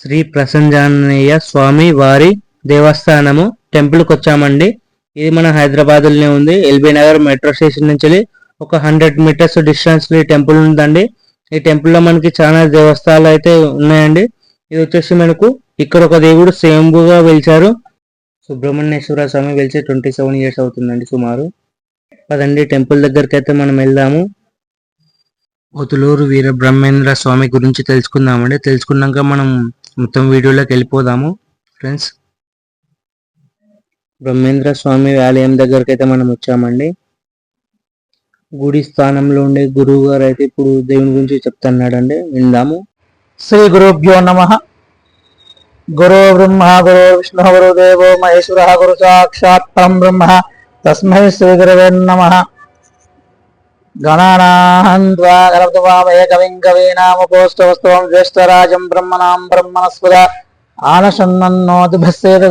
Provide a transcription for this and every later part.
శ్రీ ప్రసంజానయ్య స్వామి వారి దేవస్థానము టెంపుల్కి వచ్చామండి. ఇది మన హైదరాబాద్లోనే ఉంది. ఎల్బీ నగర్ మెట్రో స్టేషన్ నుంచి ఒక హండ్రెడ్ మీటర్స్ డిస్టెన్స్ ఈ టెంపుల్ ఉందండి. ఈ టెంపుల్లో మనకి చాలా దేవస్థానాలు అయితే ఉన్నాయండి. ఇది వచ్చేసి మనకు ఇక్కడ ఒక దేవుడు స్వయంభుగా వెలిచారు. సుబ్రహ్మణ్యేశ్వర స్వామి వెలిచి ట్వంటీ సెవెన్ ఇయర్స్ అవుతుందండి సుమారు. పదండి టెంపుల్ దగ్గరికి అయితే మనం వెళ్దాము. ఒతులూరు వీర బ్రహ్మేంద్ర స్వామి గురించి తెలుసుకుందామండి. తెలుసుకున్నాక మనం మొత్తం వీడియోలోకి వెళ్ళిపోదాము ఫ్రెండ్స్ బ్రహ్మేంద్ర స్వామి ఆలయం దగ్గరికి అయితే మనం వచ్చామండి. గుడి స్థానంలో ఉండే గురువు గారు అయితే ఇప్పుడు దేవుని గురించి చెప్తున్నాడండి. విందాము. శ్రీ గురుభ్యో నమ. గురు బ్రహ్మ గురు విష్ణు గురుదేవో మహేశ్వర గురు సాక్షాత్ పరం బ్రహ్మ. తస్మై శ్రీ గురవే నమ. గణానాహంత్వా గణపతివామయ కవిం కవీనామపోష్టవస్తవం జ్యేష్ఠరాజం బ్రహ్మణాం బ్రహ్మణస్పద ఆనశన్నోతి భస్సేత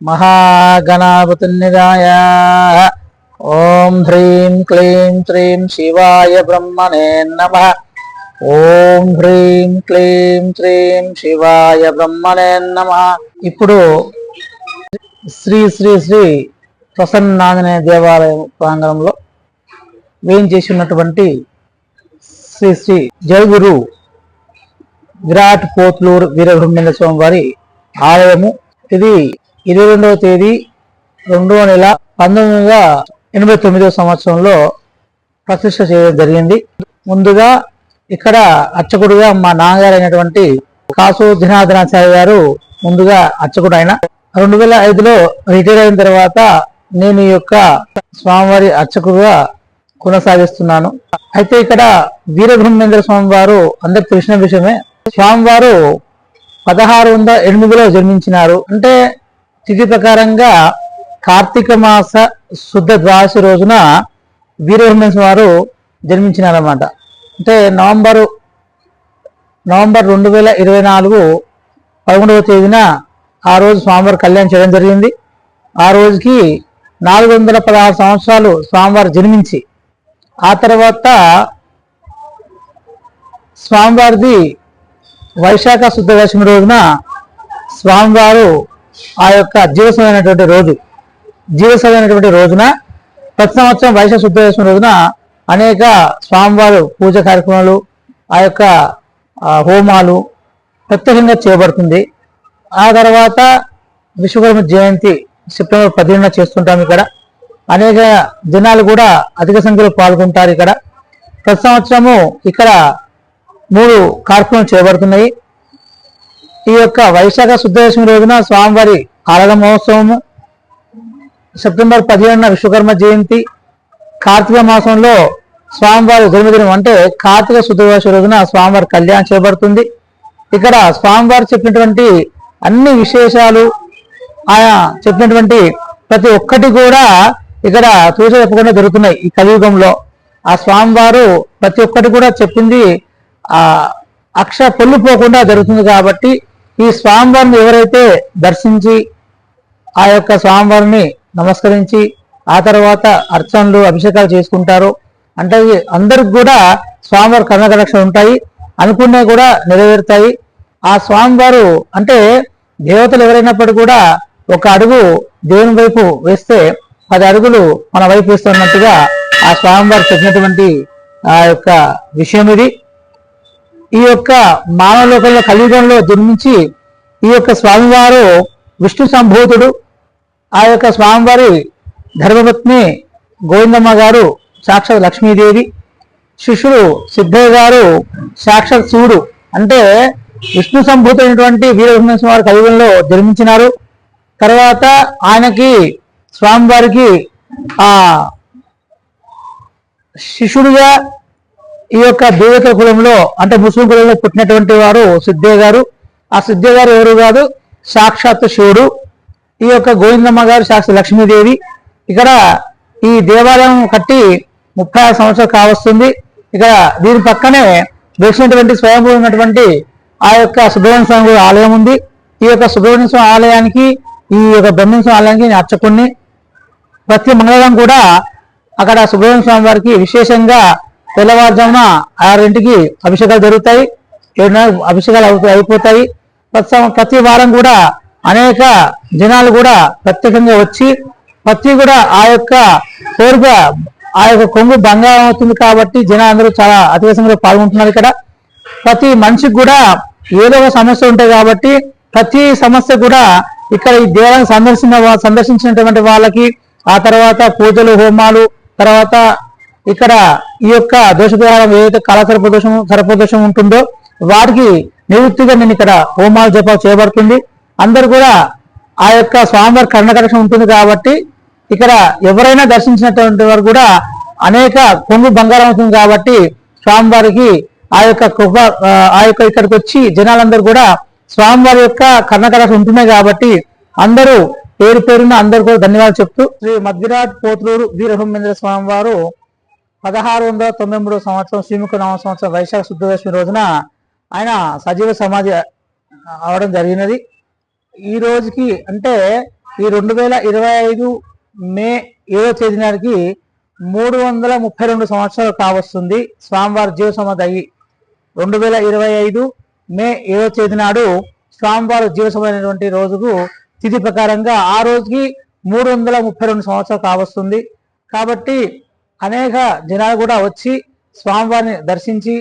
మహాగణాపతి ఓం హ్రీం క్లీం శ్రీం శివాయ బ్రహ్మణే నమ ఓం హ్రీం క్లీం శ్రీం శివాయ బ్రహ్మణే నమ ఇప్పుడు శ్రీ శ్రీ శ్రీ ప్రసన్నాంజనేయ దేవాలయం ప్రాంగణంలో వేయించేసి ఉన్నటువంటి శ్రీ శ్రీ జయగురు విరాట్ పోత్లూరు వీరబ్రహ్మేంద్ర స్వామి వారి ఆలయము. ఇది ఇరవై రెండవ తేదీ రెండవ నెల పంతొమ్మిది వందల ఎనభై తొమ్మిదవ సంవత్సరంలో ప్రతిష్ట చేయడం జరిగింది. ముందుగా ఇక్కడ అర్చకుడుగా మా నాన్నగారు అయినటువంటి కాసు దినాధనాచార్య గారు ముందుగా అర్చకుడు ఆయన. రెండు వేల ఐదులో రిటైర్ అయిన తర్వాత నేను ఈ యొక్క స్వామివారి అర్చకుడుగా కొనసాగిస్తున్నాను. అయితే ఇక్కడ వీరబ్రహ్మేంద్ర స్వామి వారు అందరికి తెలిసిన విషయమే స్వామివారు పదహారు వందల ఎనిమిదిలో జన్మించినారు. అంటే తిథి ప్రకారంగా కార్తీక మాస శుద్ధ ద్వాదశి రోజున వీరబ్రహ్మేంద్ర వారు జన్మించినారన్నమాట. అంటే నవంబరు నవంబర్ రెండు వేల ఇరవై నాలుగు పదకొండవ తేదీన ఆ రోజు స్వామివారి కళ్యాణం చేయడం జరిగింది. ఆ రోజుకి నాలుగు వందల పదహారు సంవత్సరాలు స్వామివారు జన్మించి ఆ తర్వాత స్వామివారిది వైశాఖ శుద్ధ దశమి రోజున స్వామివారు ఆ యొక్క జీవసమైనటువంటి రోజు జీవసమైనటువంటి రోజున ప్రతి సంవత్సరం వైశాఖ శుద్ధ దశమి రోజున అనేక స్వామివారు పూజ కార్యక్రమాలు ఆ యొక్క హోమాలు ప్రత్యేకంగా చేయబడుతుంది. ఆ తర్వాత విశ్వకర్మ జయంతి సెప్టెంబర్ పదిహేనున చేస్తుంటాం ఇక్కడ. అనేక జనాలు కూడా అధిక సంఖ్యలో పాల్గొంటారు ఇక్కడ. ప్రతి సంవత్సరము ఇక్కడ మూడు కార్యక్రమాలు చేయబడుతున్నాయి ఈ యొక్క వైశాఖ శుద్ధదశమి రోజున స్వామివారి ఆలయ మహోత్సవము సెప్టెంబర్ పదిహేనున విశ్వకర్మ జయంతి కార్తీక మాసంలో స్వామివారి జన్మదినం అంటే కార్తీక శుద్ధదశి రోజున స్వామివారి కళ్యాణం చేయబడుతుంది ఇక్కడ స్వామివారు చెప్పినటువంటి అన్ని విశేషాలు ఆయన చెప్పినటువంటి ప్రతి ఒక్కటి కూడా ఇక్కడ చూస చెప్పకుండా జరుగుతున్నాయి ఈ కలియుగంలో. ఆ స్వామివారు ప్రతి ఒక్కటి కూడా చెప్పింది ఆ అక్ష పొల్లిపోకుండా జరుగుతుంది కాబట్టి ఈ స్వామివారిని ఎవరైతే దర్శించి ఆ యొక్క స్వామివారిని నమస్కరించి ఆ తర్వాత అర్చనలు అభిషేకాలు చేసుకుంటారు. అంటే అందరికి కూడా స్వామివారి కర్ణకరక్ష ఉంటాయి అనుకున్నవి కూడా నెరవేరుతాయి. ఆ స్వామివారు అంటే దేవతలు ఎవరైనప్పటికీ కూడా ఒక అడుగు దేవుని వైపు వేస్తే పది అడుగులు మన వైపు వేస్తున్నట్టుగా ఆ స్వామివారు చెప్పినటువంటి ఆ యొక్క విషయం ఇది. ఈ యొక్క మానవ లోకంలో కలియుగంలో జన్మించి ఈ యొక్క స్వామివారు విష్ణు సంభూతుడు. ఆ యొక్క స్వామివారి ధర్మపత్ని గోవిందమ్మ గారు సాక్షాత్ లక్ష్మీదేవి. శిష్యుడు సిద్ధయ్య గారు సాక్షాత్ శివుడు. అంటే విష్ణు సంభూతుడైనటువంటి వీరబ్రహ్మ స్వామి కలియుగంలో జన్మించినారు. తర్వాత ఆయనకి స్వామివారికి ఆ శిష్యుడిగా ఈ యొక్క దేవత కులంలో అంటే ముస్లిం కులంలో పుట్టినటువంటి వారు సిద్ధయ్య గారు. ఆ సిద్ధయ్య గారు ఎవరు కాదు? సాక్షాత్ శివుడు. ఈ యొక్క గోవిందమ్మ గారు సాక్షి లక్ష్మీదేవి. ఇక్కడ ఈ దేవాలయం కట్టి ముప్పై ఆరు సంవత్సరాలు కావస్తుంది. ఇక్కడ దీని పక్కనే వెలిసినటువంటి స్వయంభూ ఉన్నటువంటి ఆ యొక్క సుబ్రహ్మణ్య స్వామి గుడి ఆలయం ఉంది. ఈ యొక్క సుబ్రహ్మణ్య స్వామి ఆలయానికి ఈ యొక్క బ్రహ్మణ్య స్వామి ఆలయానికి నేను అర్చకుణ్ణి. ప్రతి మంగళవారం కూడా అక్కడ సుబ్రహ్మణ్య స్వామి వారికి విశేషంగా తెల్లవారుజామున ఆరింటికి అభిషేకాలు జరుగుతాయి ఏడున్నర అభిషేకాలు అవుతాయి అయిపోతాయి. ప్రతి ప్రతి వారం కూడా అనేక జనాలు కూడా ప్రత్యేకంగా వచ్చి ప్రతి కూడా ఆ యొక్క కోరిక ఆ యొక్క కొంగు బంగారం అవుతుంది కాబట్టి జనాలందరూ చాలా అతివేశంగా పాల్గొంటున్నారు ఇక్కడ. ప్రతి మనిషికి కూడా ఏదో ఒక సమస్య ఉంటాయి కాబట్టి ప్రతి సమస్య కూడా ఇక్కడ ఈ దేవాలయం సందర్శించిన సందర్శించినటువంటి వాళ్ళకి ఆ తర్వాత పూజలు హోమాలు తర్వాత ఇక్కడ ఈ యొక్క దోషద్వారం ఏదైతే కళాసర్ప సర్పదోషం సర్పదోషం ఉంటుందో వాటికి నివృత్తిగా నేను ఇక్కడ హోమాలు జపాలు చేయబడుతుంది. అందరు కూడా ఆ యొక్క స్వామివారి కర్ణకరక్షణ ఉంటుంది కాబట్టి ఇక్కడ ఎవరైనా దర్శించినటువంటి వారు కూడా అనేక కొంగు బంగారం అవుతుంది కాబట్టి స్వామివారికి ఆ యొక్క కృప ఆ, ఆ యొక్క ఇక్కడికి వచ్చి జనాలందరూ కూడా స్వామివారి యొక్క కర్ణకరక్షణ ఉంటున్నాయి కాబట్టి అందరూ పేరు పేరున అందరు కూడా ధన్యవాదాలు చెప్తూ శ్రీ మధ్విరాట్ పోతులూరు వీరబ్రహ్మేంద్ర స్వామి వారు పదహారు వందల తొంభై మూడో సంవత్సరం శ్రీముఖ నవ సంవత్సరం వైశాఖ శుద్ధదశమి రోజున ఆయన సజీవ సమాధి అవడం జరిగినది. ఈ రోజుకి అంటే ఈ రెండు వేల ఇరవై ఐదు మే ఏడో తేదీ నాటికి మూడు వందల ముప్పై రెండు సంవత్సరాలు కావస్తుంది స్వామివారి జీవ సమాధి అయ్యి. రెండు వేల ఇరవై ఐదు మే ఏడో తేదీ నాడు స్వామివారి జీవ సమాధి అయినటువంటి రోజుకు తిథి ప్రకారంగా ఆ రోజుకి మూడు వందల ముప్పై రెండు సంవత్సరాలు కావస్తుంది. కాబట్టి అనేక జనాలు కూడా వచ్చి స్వామివారిని దర్శించి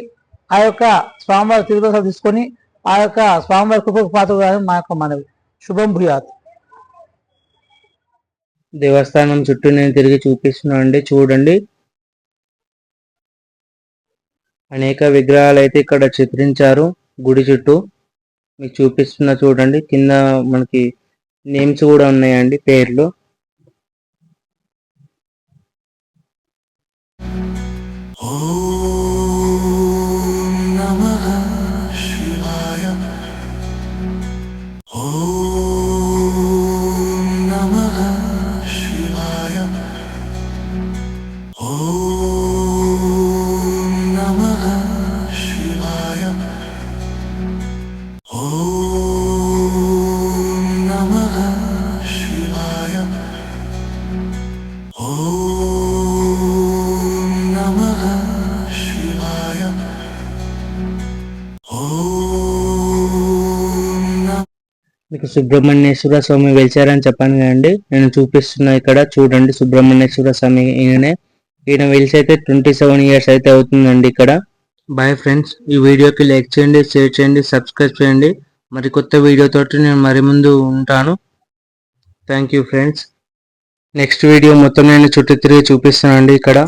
ఆ యొక్క స్వామివారి తిరుగుదోసాలు తీసుకొని ఆ యొక్క స్వామివారి కృపకు పాత్ర మా యొక్క మనవి. శుభం భూయాత్. దేవస్థానం చుట్టూ నేను తిరిగి చూపిస్తున్నాను అండి. చూడండి. అనేక విగ్రహాలు అయితే ఇక్కడ చిత్రించారు గుడి చుట్టూ. మీకు చూపిస్తున్నా చూడండి. కింద మనకి నేమ్స్ కూడా ఉన్నాయండి పేర్లు. మీకు సుబ్రహ్మణ్యేశ్వర స్వామి వెలిచారని చెప్పాను కదండి. నేను చూపిస్తున్నా ఇక్కడ. చూడండి సుబ్రహ్మణ్యేశ్వర స్వామి ఈయననే. ఈయన వెలిసి అయితే ట్వంటీ సెవెన్ ఇయర్స్ అయితే అవుతుందండి ఇక్కడ. బాయ్ ఫ్రెండ్స్ ఈ వీడియోకి లైక్ చేయండి షేర్ చేయండి సబ్స్క్రైబ్ చేయండి. మరి కొత్త వీడియోతోటి నేను మరి ముందు ఉంటాను. Thank you friends next video మొత్తం నేను చుట్టూ తిరిగి చూపిస్తానండి ఇక్కడ.